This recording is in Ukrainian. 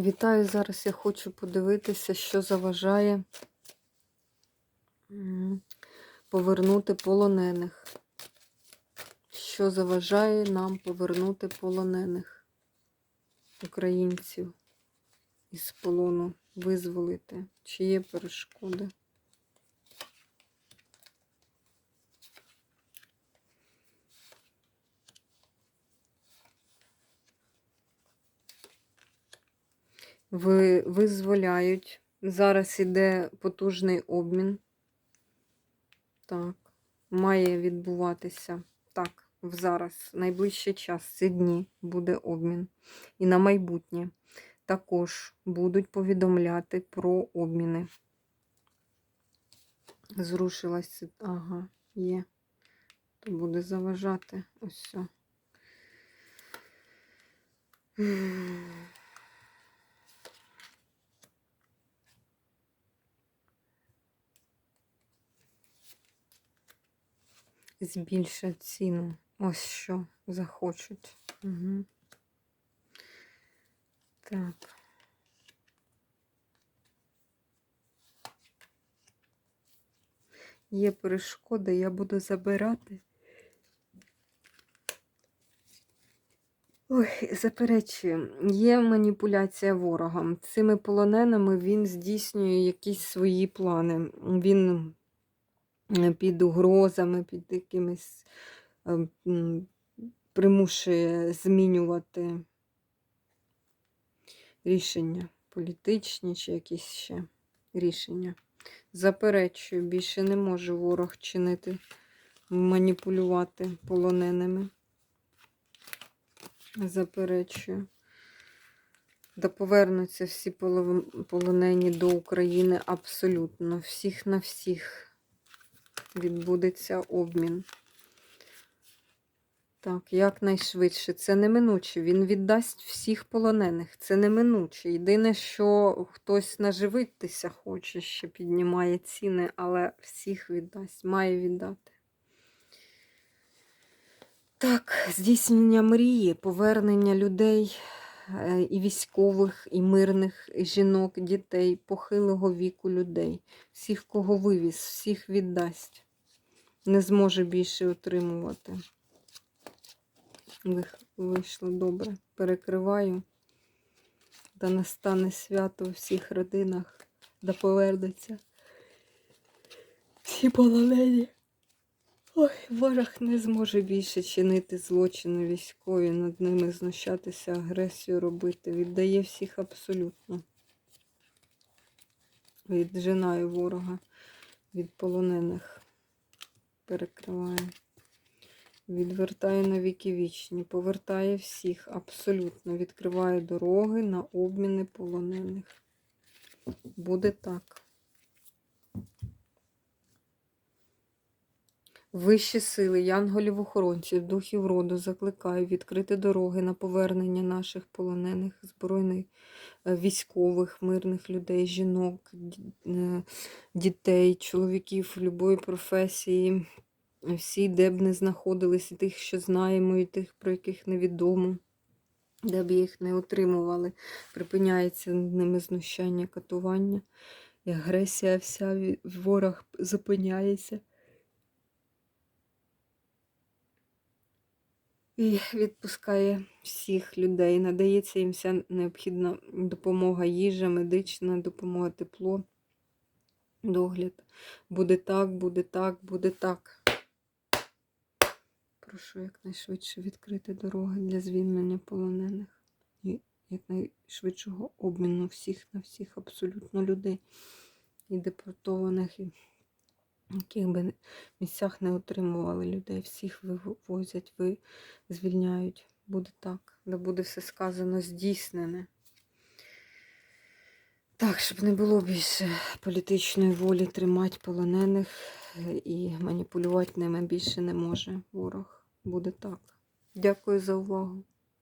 Вітаю! Зараз я хочу подивитися, що заважає повернути полонених. Що заважає нам повернути полонених українців із полону, визволити? Чи є перешкоди? Визволяють. Зараз іде потужний обмін. Так, має відбуватися. Так, в зараз, найближчий час, ці дні буде обмін. І на майбутнє також будуть повідомляти про обміни. Зрушилась. Ага, є. То буде заважати. Ось все. Збільшать ціну. Ось що захочуть. Угу. Так. Є перешкоди, я буду забирати. Ой, заперечую, є маніпуляція ворогом. Цими полоненими він здійснює якісь свої плани. Він під угрозами, під якимись е, примушує змінювати рішення політичні чи якісь ще рішення. Заперечую, більше не може ворог чинити, маніпулювати полоненими. Заперечую. Да повернуться всі полонені до України абсолютно, всіх на всіх відбудеться обмін. Так, якнайшвидше. Це неминуче. Він віддасть всіх полонених. Це неминуче. Єдине, що хтось наживитися хоче, що піднімає ціни, але всіх віддасть, має віддати. Так, здійснення мрії, повернення людей і військових, і мирних і жінок, дітей, похилого віку людей, всіх, кого вивіз, всіх віддасть, не зможе більше отримувати. Вийшло добре. Перекриваю, да настане свято у всіх родинах, да повернеться всі полонені. Ой, ворог не зможе більше чинити злочини військові, над ними знущатися, агресію робити. Віддає всіх абсолютно. Віджинаю ворога від полонених. Перекриваю. Відвертаю на віки вічні, повертає всіх абсолютно. Відкриває дороги на обміни полонених. Буде так. Вищі сили, янголів-охоронців, духів роду закликаю відкрити дороги на повернення наших полонених, збройних, е, військових, мирних людей, жінок, е, дітей, чоловіків любої професії, всі, де б не знаходились, тих, що знаємо, і тих, про яких невідомо, де б їх не отримували. Припиняється ними знущання, катування, і агресія вся ворог зупиняється. І відпускає всіх людей. Надається їм вся необхідна допомога, їжа, медична допомога, тепло, догляд. Буде так, буде так, буде так. Прошу якнайшвидше відкрити дороги для звільнення полонених і якнайшвидшого обміну всіх на всіх абсолютно людей і депортованих. і яких би місцях не отримували людей, всіх вивозять, ви звільняють. Буде так, де буде все сказано, здійснене. Так, щоб не було більше політичної волі тримати полонених е, і маніпулювати ними більше не може ворог. Буде так. Дякую за увагу.